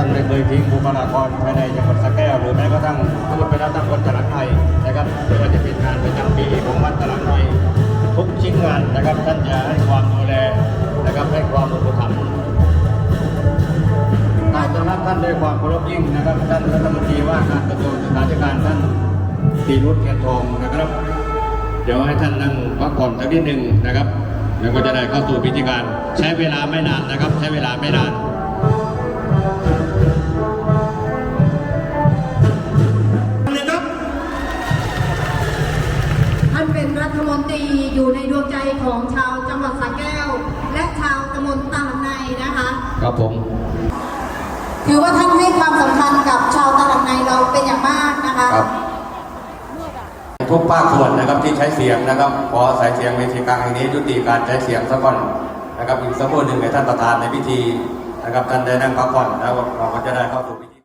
ท่านได้เคยทิ้งบุคลากรภายในจังหวัดสระแก้วหรือแม้กระทั่งพูดไปแล้วตั้งคนตลาดไทยนะครับไม่ว่าจะเป็นงานประจำปีของวัดตลาดไทยทุกชิ้นงานนะครับท่านจะให้ความดูแลนะครับให้ความอุปถัมภ์นอกจากนั้นท่านด้วยความเคารพยิ่งนะครับ ท่านรัฐมนตรีว่าการกระทรวงศึกษาธิการท่านตีรุธเกียรติทองนะครับ เดี๋ยวให้ท่านนั่งพักผ่อนสักนิดหนึ่งนะครับแล้วก็จะได้เข้าสู่พิธีการใช้เวลาไม่นานนะครับ ใช้เวลาไม่นาน มนตรีอยู่ในดวงใจของชาวจังหวัดสระแก้ว และชาวตำบลตาดในนะคะ ครับผม ถือว่าท่านให้ความสำคัญกับชาวตลาดในเราเป็นอย่างมากนะคะครับทุกภาคส่วนนะครับที่ใช้เสียงนะครับ ขอสายเสียงเวทีกลางแห่งนี้ยุติการใช้เสียงสักก่อนนะครับอีกสักครู่หนึ่งให้ท่านประธานในพิธีนะครับท่านได้นั่งพักผ่อนแล้วเราก็จะได้เข้าสู่พิธี